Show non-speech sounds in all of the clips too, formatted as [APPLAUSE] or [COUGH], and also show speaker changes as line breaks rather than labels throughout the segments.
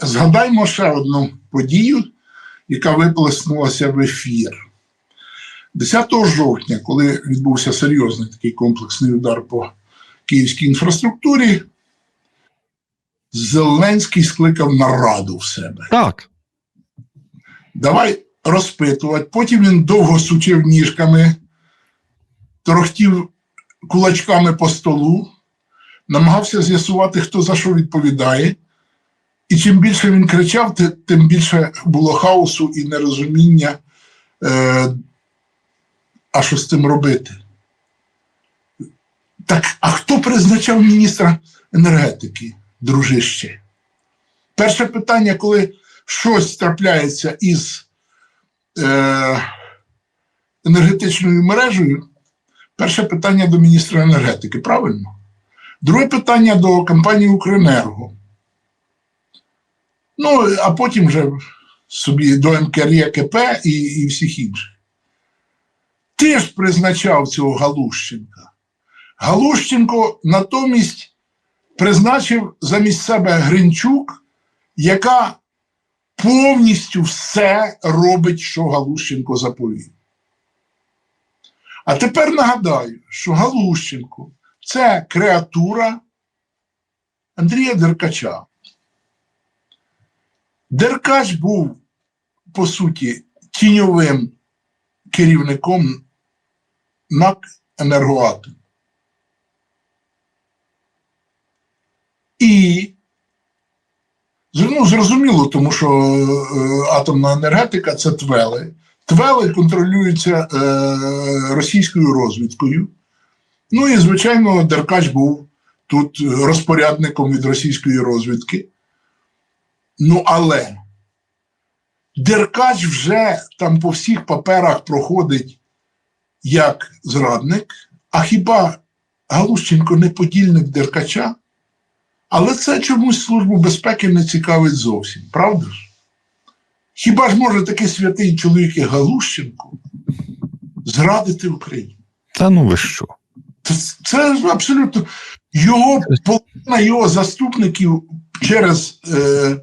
Згадаймо ще одну подію, яка виплеснулася в ефір. 10 жовтня, коли відбувся серйозний такий комплексний удар по київській інфраструктурі, Зеленський скликав нараду в себе.
Так.
Давай розпитувати. Потім він довго сучив ніжками, торохтів кулачками по столу, намагався з'ясувати, хто за що відповідає. І чим більше він кричав, тим більше було хаосу і нерозуміння, е, а що з цим робити. Так, а хто призначав міністра енергетики, дружище? Перше питання, коли щось трапляється із е, енергетичною мережею, перше питання до міністра енергетики, правильно? Друге питання до компанії Укренерго. Ну, а потім вже собі до НКРЄКП і, і всіх інших. Ти ж призначав цього Галущенка. Галущенко натомість призначив замість себе Гринчук, яка повністю все робить, що Галущенко заповів. А тепер нагадаю, що Галущенко це креатура Андрія Деркача. Деркач був, по суті, тіньовим керівником НАК Енергоатом. І ну, зрозуміло, тому що е, атомна енергетика це твели. Твели контролюються е, російською розвідкою. Ну і, звичайно, Деркач був тут розпорядником від російської розвідки. Ну, але Деркач вже там по всіх паперах проходить як зрадник, а хіба Галущенко не подільник Деркача? Але це чомусь Службу безпеки не цікавить зовсім, правда ж? Хіба ж може такий святий чоловік, як Галущенко, зрадити Україну?
Та ну ви що?
Це, це ж абсолютно його половина його заступників через е, е,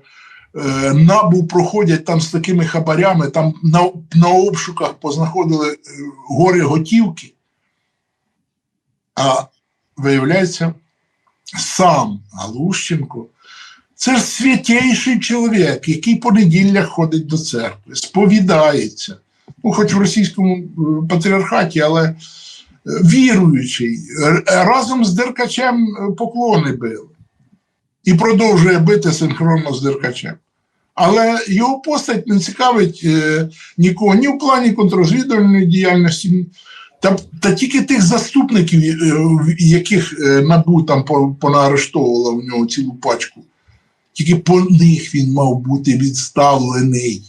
набу проходять там з такими хабарями, там на, на обшуках познаходили е, гори готівки. А виявляється, сам Галущенко це ж святейший чоловік, який по неділях ходить до церкви, сповідається. Ну, хоч в російському е, патріархаті, але е, віруючий, разом з Деркачем е, поклони бив і продовжує бити синхронно з Деркачем. Але його постать не цікавить е, нікого ні в плані контррозвідувальної діяльності, та, та тільки тих заступників, е, яких е, НАБУ там по- понаарештовувало в нього цілу пачку. Тільки по них він мав бути відставлений.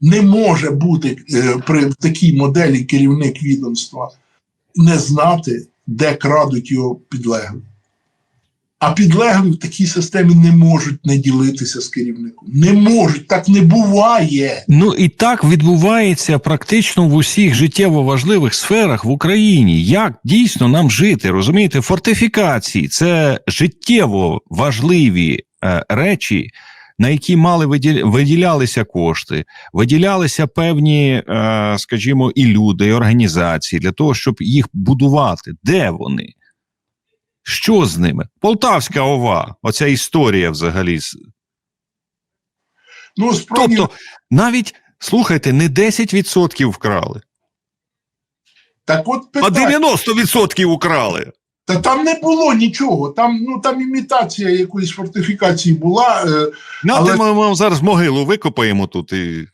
Не може бути е, при такій моделі керівник відомства не знати, де крадуть його підлеглі. А підлеглі в такій системі не можуть не ділитися з керівником. Не можуть, так не буває.
Ну і так відбувається практично в усіх життєво важливих сферах в Україні. Як дійсно нам жити? Розумієте, фортифікації це життєво важливі е, речі, на які мали виділя- виділялися кошти, виділялися певні, е, скажімо, і люди, і організації для того, щоб їх будувати. Де вони? Що з ними? Полтавська ова, оця історія взагалі
Ну, справді,
Тобто, навіть слухайте, не 10% вкрали,
так от
а 90% украли.
Та там не було нічого. Там, ну, там імітація якоїсь фортифікації була. Е, Але-
ми вам зараз могилу викопаємо тут і.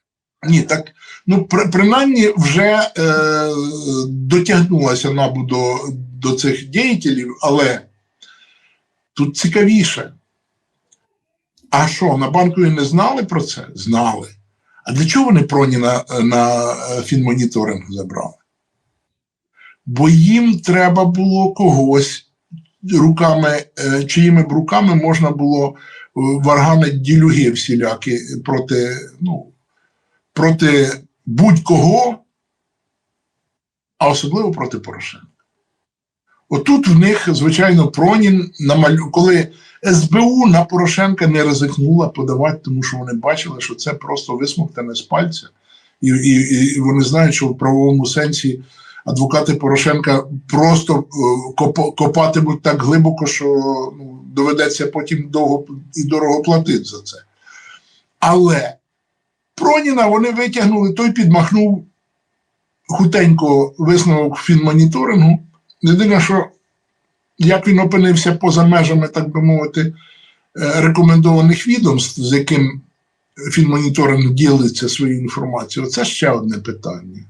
ні, так, ну, при, принаймні вже е, дотягнулася набу до, до цих діятелів, але тут цікавіше. А що, на банку не знали про це? Знали. А для чого вони проні на, на е, фінмоніторинг забрали? Бо їм треба було когось руками, е, чиїми б руками можна було е, варганити ділюги всілякі проти, ну, проти будь-кого, а особливо проти Порошенка. Отут в них, звичайно, Пронін намалю... коли СБУ на Порошенка не ризикнула подавати, тому що вони бачили, що це просто висмоктане з пальця, і, і, і вони знають, що в правовому сенсі адвокати Порошенка просто е, коп- копатимуть так глибоко, що ну, доведеться потім довго і дорого платити за це. Але Проніна вони витягнули, той підмахнув хутенько висновок фінмоніторингу. Єдине, що як він опинився поза межами, так би мовити, е, рекомендованих відомств, з яким фінмоніторинг ділиться своєю інформацією, це ще одне питання.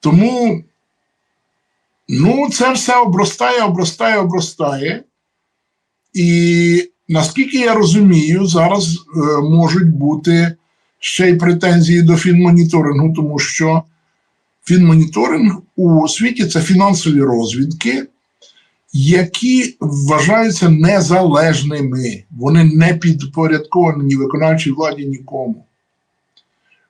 Тому ну, це все обростає, обростає, обростає. І наскільки я розумію, зараз е, можуть бути ще й претензії до фінмоніторингу, тому що фінмоніторинг у світі це фінансові розвідки, які вважаються незалежними. Вони не підпорядковані ні виконавчій владі, нікому.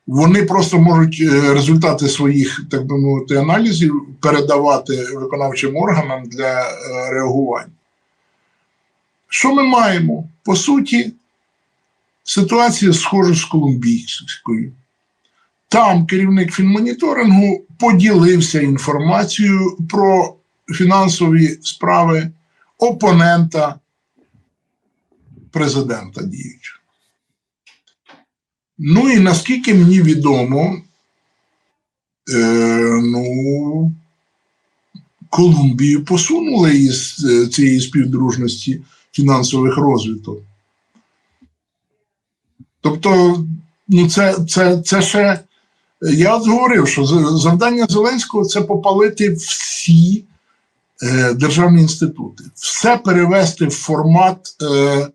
Вони просто можуть е, результати своїх, так би мовити, аналізів передавати виконавчим органам для е, реагування. Що ми маємо? По суті, ситуація схожа з колумбійською. Там керівник фінмоніторингу поділився інформацією про фінансові справи опонента президента діючого. Ну і наскільки мені відомо, е, ну, Колумбію посунули із е, цієї співдружності фінансових розвиток. Тобто, ну це, це, це ще. Я говорив, що завдання Зеленського це попалити всі е, державні інститути, все перевести в формат е,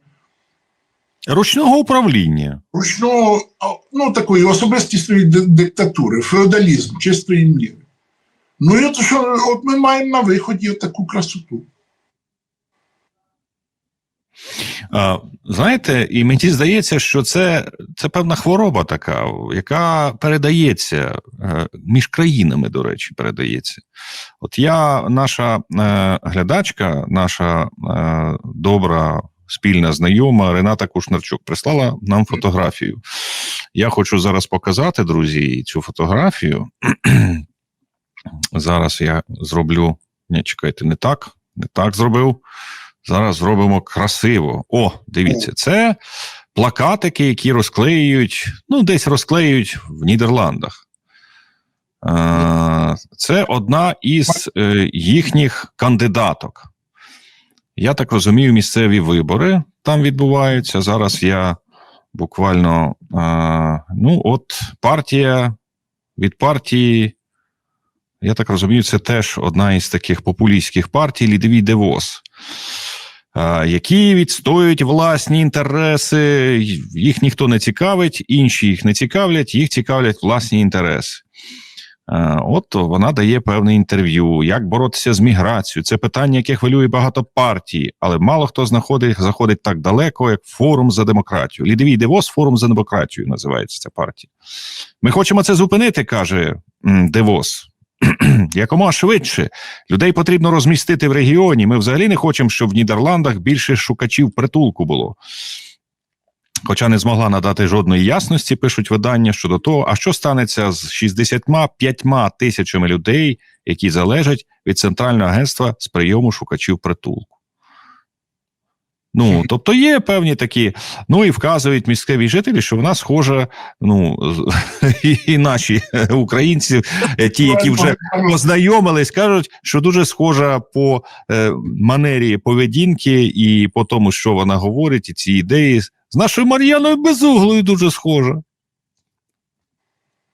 Ручного управління.
ручного, ну такої особистісної диктатури, феодалізм чистої міри. Ну і от що от ми маємо на виході таку красоту.
Знаєте, і мені здається, що це, це певна хвороба така, яка передається е, між країнами, до речі, передається. От я, наша е, глядачка, наша е, добра спільна знайома Рената Кушнарчук прислала нам фотографію. Я хочу зараз показати, друзі, цю фотографію. [CLEARS THROAT] Зараз я зроблю. Ні, чекайте, не так, не так зробив. Зараз зробимо красиво. О, дивіться, це плакатики, які розклеюють, ну, десь розклеюють в Нідерландах. Е, Це одна із е, їхніх кандидаток. Я так розумію, місцеві вибори там відбуваються. Зараз я буквально. е, Ну, от партія від партії. Я так розумію, це теж одна із таких популістських партій Лідовій Девос, які відстоюють власні інтереси, їх ніхто не цікавить, інші їх не цікавлять, їх цікавлять власні інтереси. От вона дає певне інтерв'ю, як боротися з міграцією. Це питання, яке хвилює багато партій, але мало хто знаходить, заходить так далеко, як форум за демократію. Лідовій Девос, форум за демократію називається ця партія. Ми хочемо це зупинити, каже Девос. [CLEARS THROAT] Якомога швидше людей потрібно розмістити в регіоні. Ми взагалі не хочемо, щоб в Нідерландах більше шукачів притулку було. Хоча не змогла надати жодної ясності, пишуть видання щодо того, а що станеться з 65 тисячами людей, які залежать від Центрального агентства з прийому шукачів притулку. Ну, тобто є певні такі, ну і вказують місцеві жителі, що вона схожа, ну, і, [LAUGHS] і наші українці, е, ті, які вже познайомились, кажуть, що дуже схожа по е, манері поведінки і по тому, що вона говорить, і ці ідеї. З нашою Мар'яною Безуглою дуже схожа.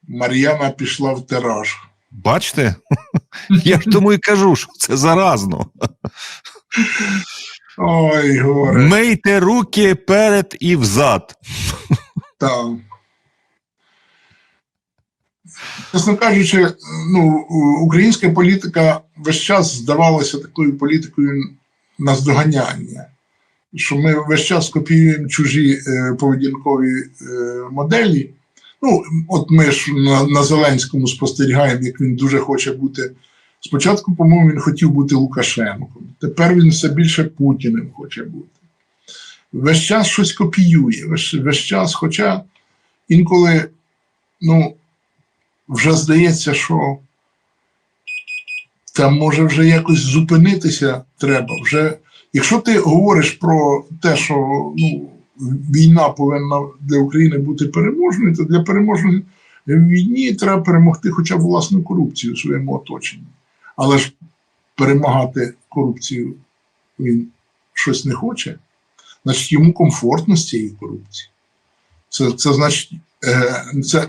Мар'яна пішла в тираж.
Бачите? [LAUGHS] Я ж тому і кажу, що це заразно. [LAUGHS]
Ой, горе.
Мийте руки перед і взад.
Так. Чесно кажучи, ну, українська політика весь час здавалася такою політикою наздоганяння, що ми весь час копіюємо чужі е, поведінкові е, моделі. Ну, от ми ж на, на Зеленському спостерігаємо, як він дуже хоче бути Спочатку, по-моєму, він хотів бути Лукашенком. Тепер він все більше Путіним хоче бути. Весь час щось копіює, весь, весь час, хоча інколи, ну, вже здається, що там може вже якось зупинитися треба. Вже, якщо ти говориш про те, що ну, війна повинна для України бути переможною, то для переможної війні треба перемогти хоча б власну корупцію у своєму оточенні. Але ж перемагати корупцію він щось не хоче, значить йому комфортно з цієї корупції. Це, це значить, е, це, е,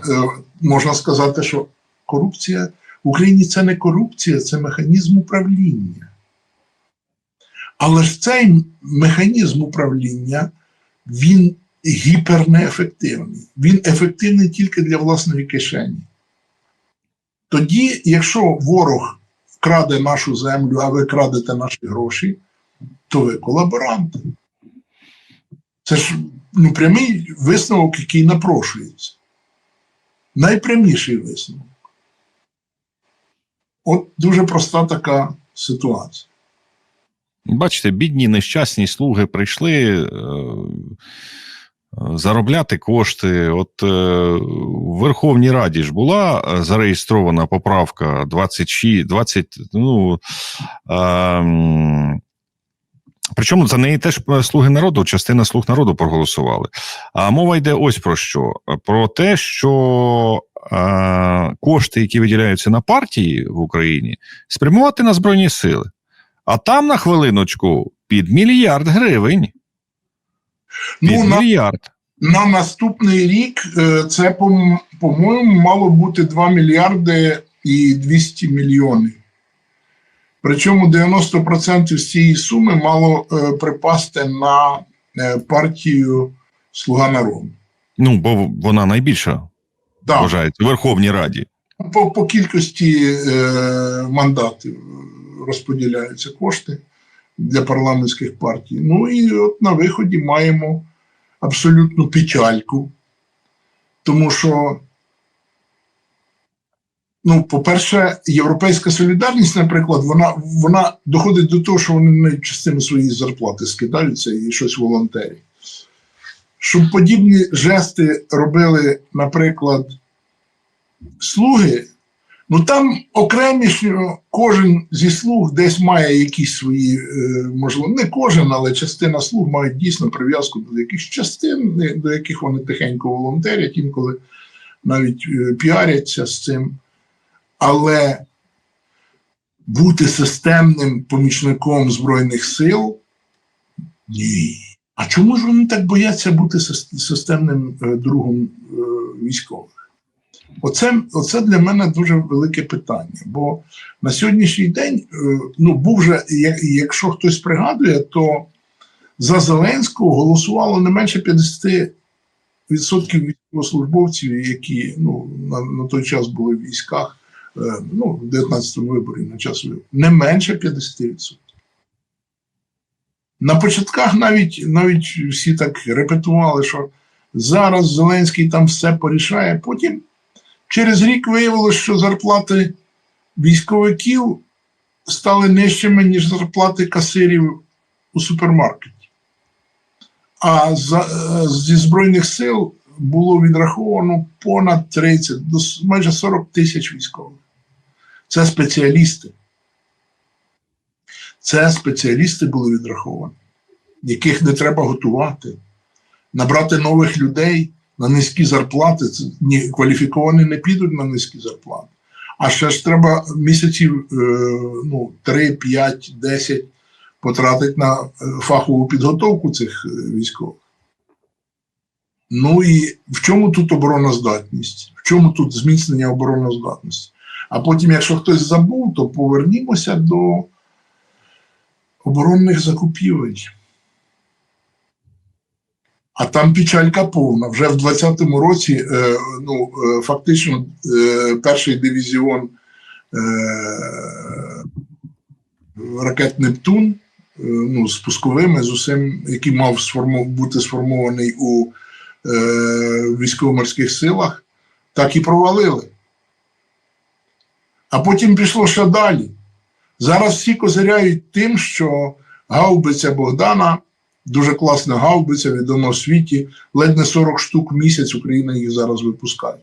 можна сказати, що корупція в Україні це не корупція, це механізм управління. Але ж цей механізм управління він гіпернеефективний. Він ефективний тільки для власної кишені. Тоді, якщо ворог краде нашу землю, а ви крадете наші гроші, то ви колаборанти. Це ж ну, прямий висновок, який напрошується. Найпряміший висновок. От дуже проста така ситуація.
Бачите, бідні нещасні слуги прийшли е, заробляти кошти. От е, в Верховній Раді ж була е, зареєстрована поправка 26, 20, ну, е, Причому за неї теж слуги народу, частина слуг народу проголосували. А мова йде ось про що: про те, що е, кошти, які виділяються на партії в Україні, спрямувати на Збройні Сили. А там на хвилиночку під мільярд гривень.
Ну, на,
мільярд.
на наступний рік е, це, по- по-моєму, мало бути 2 мільярди і 200 мільйонів. Причому 90% з цієї суми мало е, припасти на е, партію Слуга народу.
Ну, бо вона найбільша
Так,
вважається у Верховній Раді.
по, по кількості е, мандатів розподіляються кошти для парламентських партій. Ну і от на виході маємо абсолютну печальку, тому що, ну, по-перше, європейська солідарність, наприклад, вона, вона доходить до того, що вони навіть частину своєї зарплати скидаються і щось волонтерять. Щоб подібні жести робили, наприклад, слуги, ну там окремі кожен зі слуг десь має якісь свої, е, можливо, не кожен, але частина слуг мають дійсно прив'язку до якихось частин, до яких вони тихенько волонтерять, інколи навіть е, піаряться з цим. Але бути системним помічником Збройних сил ні. А чому ж вони так бояться бути системним е, другом військових? Оце, оце для мене дуже велике питання. Бо на сьогоднішній день, е, ну був же, якщо хтось пригадує, то за Зеленського голосувало не менше 50% військовослужбовців, які ну, на, на той час були в військах, е, ну, в 19-му виборі на час не менше 50%. На початках навіть, навіть всі так репетували, що зараз Зеленський там все порішає. Потім через рік виявилося, що зарплати військовиків стали нижчими, ніж зарплати касирів у супермаркеті. А за, е, зі Збройних сил було відраховано понад 30, до майже 40 тисяч військових. Це спеціалісти. Це спеціалісти були відраховані, яких не треба готувати, набрати нових людей на низькі зарплати. Ні, кваліфіковані не підуть на низькі зарплати. А ще ж треба місяців е, ну, 3, 5, 10 потратити на е, фахову підготовку цих е, військових. Ну і в чому тут обороноздатність? В чому тут зміцнення обороноздатності? А потім, якщо хтось забув, то повернімося до оборонних закупівель. А там печалька повна. Вже в 20-му році е, ну, е, фактично е, перший дивізіон е, ракет Нептун е, ну, з пусковими, з усім, який мав сформу, бути сформований у е, військово-морських силах, так і провалили. А потім пішло ще далі. Зараз всі козиряють тим, що гаубиця Богдана, дуже класна гаубиця, відома в світі, ледь не 40 штук в місяць Україна їх зараз випускає.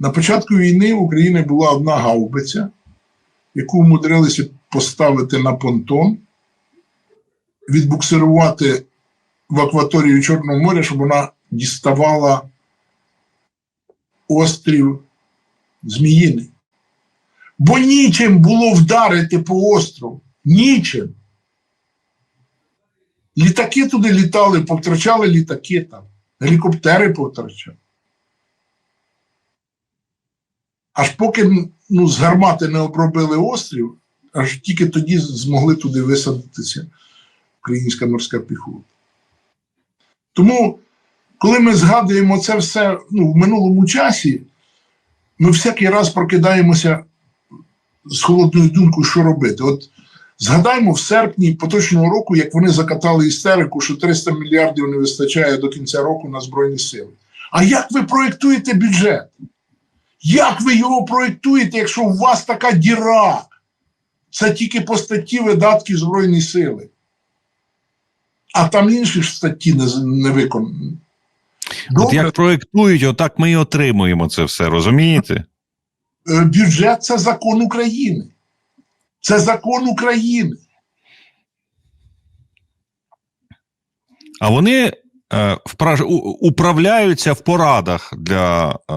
На початку війни в Україні була одна гаубиця, яку умудрилися поставити на понтон, відбуксирувати в акваторію Чорного моря, щоб вона діставала острів Зміїний. Бо нічим було вдарити по острову. Нічим. Літаки туди літали, повтрачали літаки там, гелікоптери повтрачали. Аж поки ну, з гармати не обробили острів, аж тільки тоді змогли туди висадитися українська морська піхота. Тому, коли ми згадуємо це все ну, в минулому часі, ми всякий раз прокидаємося з холодною думкою, що робити. От згадаймо в серпні поточного року, як вони закатали істерику, що 300 мільярдів не вистачає до кінця року на Збройні Сили. А як ви проєктуєте бюджет? Як ви його проєктуєте, якщо у вас така діра? Це тільки по статті видатки Збройні сили. А там інші ж статті не, не виконані.
От як проєктують, отак ми і отримуємо це все, розумієте?
е, бюджет це закон України. Це закон України.
А вони е, у- управляються в порадах для е,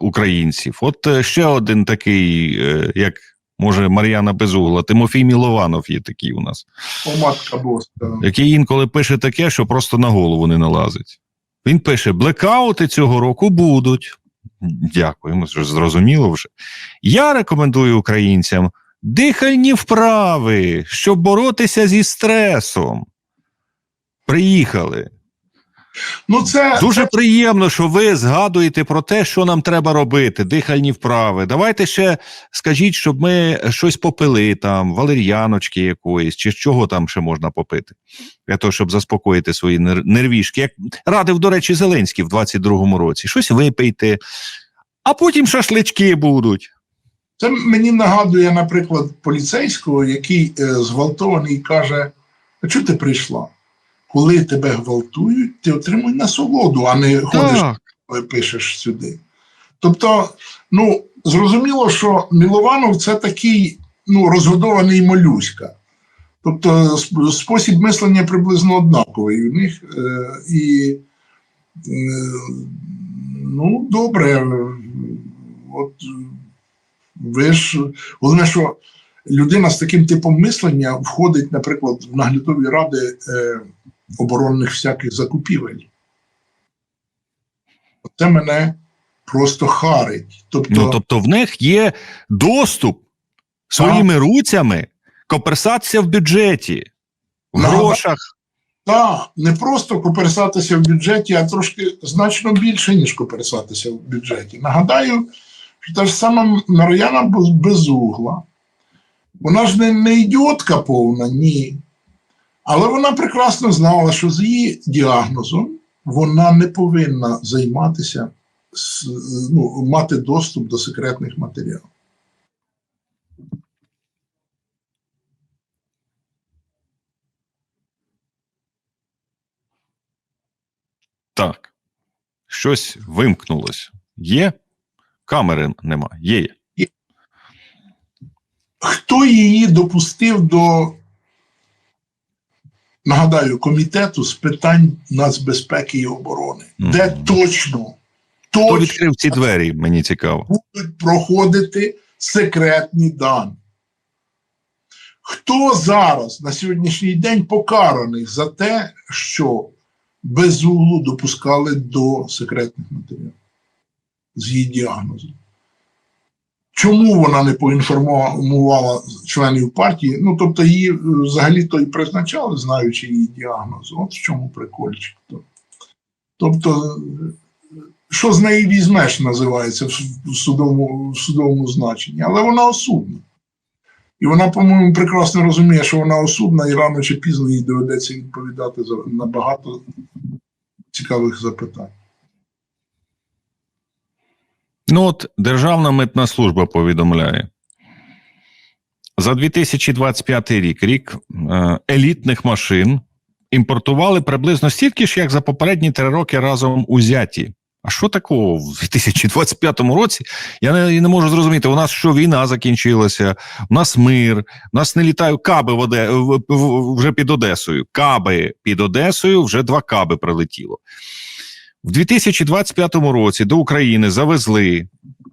українців. От е, ще один такий, е, як може Мар'яна Безугла, Тимофій Мілованов є такий у нас,
О, матка боска.
який інколи пише таке, що просто на голову не налазить. Він пише: блекаути цього року будуть. Дякуємо, зрозуміло вже. Я рекомендую українцям дихальні вправи, щоб боротися зі стресом. Приїхали.
Ну, це,
Дуже приємно, що ви згадуєте про те, що нам треба робити, дихальні вправи. Давайте ще скажіть, щоб ми щось попили там, валер'яночки якоїсь, чи чого там ще можна попити, для того, щоб заспокоїти свої нер- нервішки. Як радив, до речі, Зеленський в 22-му році. Щось випийте, а потім шашлички будуть.
Це мені нагадує, наприклад, поліцейського, який е, зґвалтований і каже: А чого ти прийшла? Коли тебе гвалтують, ти отримуй насолоду, а не ходиш
Так.
коли пишеш сюди. Тобто, ну, зрозуміло, що Мілованов це такий ну, розгодований молюська. Тобто спосіб мислення приблизно однаковий у них. Е, і, е, ну, добре. е, От е, ви ж, головне, що людина з таким типом мислення входить, наприклад, в наглядові ради е, оборонних всяких закупівель. Це мене просто харить. Тобто,
Ну, тобто, в них є доступ своїми руцями коперсатися в бюджеті, в
Ну,
грошах.
та, не просто коперсатися в бюджеті, а трошки значно більше, ніж коперсатися в бюджеті. Нагадаю, та ж сама Мар'яна Без- Безугла, вона ж не, не ідіотка повна, ні. Але вона прекрасно знала, що з її діагнозом вона не повинна займатися, ну, мати доступ до секретних матеріалів.
Так. Щось вимкнулось. Є? Камери нема. Є.
Хто її допустив до, нагадаю, комітету з питань нацбезпеки і оборони,
Мгм.
де точно,
Хто відкрив ці двері? Мені цікаво.
будуть проходити секретні дані. Хто зараз на сьогоднішній день покараний за те, що без углу допускали до секретних матеріалів з її діагнозом? Чому вона не поінформувала членів партії? Ну, тобто її е, взагалі-то і призначали, знаючи її діагноз. От в чому прикольчик. То- Тобто, е, що з неї візьмеш, називається в судовому, в судовому значенні, але вона осудна. І вона, по-моєму, прекрасно розуміє, що вона осудна, і рано чи пізно їй доведеться відповідати на багато цікавих запитань.
Ну, от Державна митна служба повідомляє. за 2025 рік, рік е, елітних машин, імпортували приблизно стільки ж, як за попередні три роки разом узяті. А що такого в 2025 році? Я не, не можу зрозуміти. У нас що війна закінчилася, у нас мир, у нас не літають каби в Оде, вже під Одесою. Каби під Одесою вже два каби прилетіло. В 2025 році до України завезли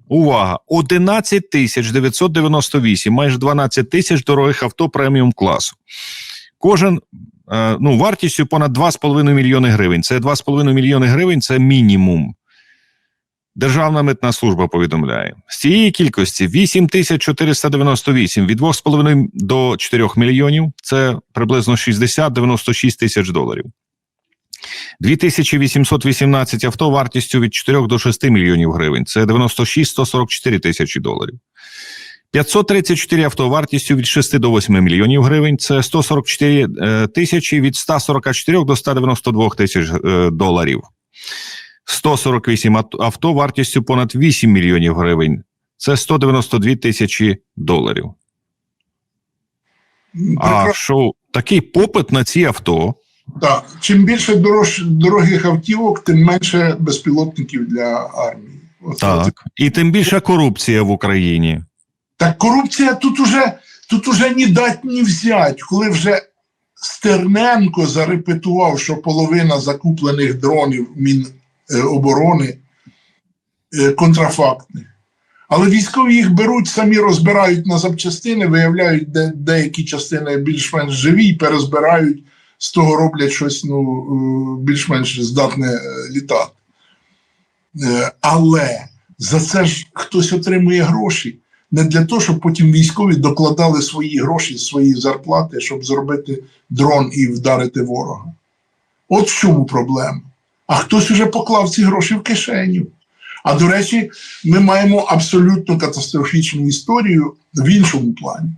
увага 11 тисяч 998, майже 12 тисяч дорогих авто преміум класу. Кожен е, ну, вартістю понад 2,5 мільйони гривень. Це 2,5 мільйони гривень це мінімум. Державна митна служба повідомляє. З цієї кількості 8498 від 2,5 до 4 мільйонів це приблизно 60-96 тисяч доларів. 2818 авто вартістю від 4 до 6 мільйонів гривень. Це 96-144 тисячі доларів. 534 авто вартістю від 6 до 8 мільйонів гривень. Це 144 е, тисячі від 144 до 192 тисяч е, доларів. 148 авто вартістю понад 8 мільйонів гривень. Це 192 тисячі доларів. А що такий попит на ці авто?
Так, чим більше дорож, дорогих автівок, тим менше безпілотників для армії. Оце
Так. І тим більша корупція в Україні.
Так корупція тут уже, тут уже ні дать, ні взять. Коли вже Стерненко зарепетував, що половина закуплених дронів Міноборони е, контрафактних. Але військові їх беруть, самі розбирають на запчастини, виявляють, де деякі частини більш-менш живі, і перезбирають, з того роблять щось ну, е, більш-менш здатне е, літати. Е, Але за це ж хтось отримує гроші не для того, щоб потім військові докладали свої гроші, свої зарплати, щоб зробити дрон і вдарити ворога. От в чому проблема. А хтось уже поклав ці гроші в кишеню. А до речі, ми маємо абсолютно катастрофічну історію в іншому плані.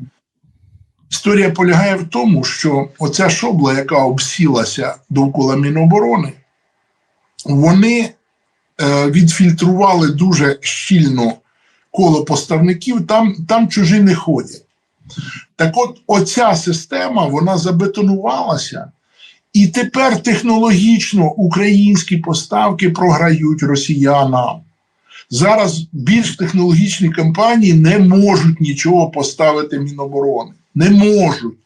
Історія полягає в тому, що оця шобла, яка обсілася довкола Міноборони, вони е, відфільтрували дуже щільно коло поставників, там, там чужі не ходять. Так от, оця система вона забетонувалася, і тепер технологічно українські поставки програють росіянам. Зараз більш технологічні компанії не можуть нічого поставити Міноборони. Не можуть.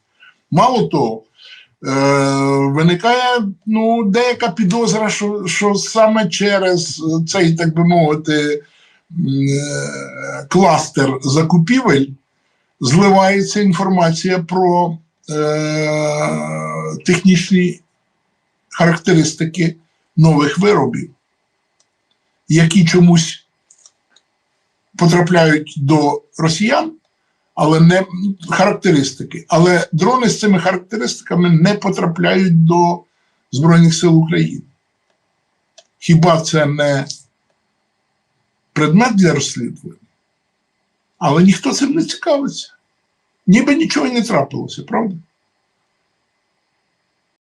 Мало того, е, виникає ну, деяка підозра, що, що саме через цей, так би мовити, е, кластер закупівель зливається інформація про е, технічні характеристики нових виробів, які чомусь потрапляють до росіян, але не характеристики. Але дрони з цими характеристиками не потрапляють до Збройних сил України. Хіба це не предмет для розслідування? Але ніхто цим не цікавиться. Ніби нічого не трапилося, правда?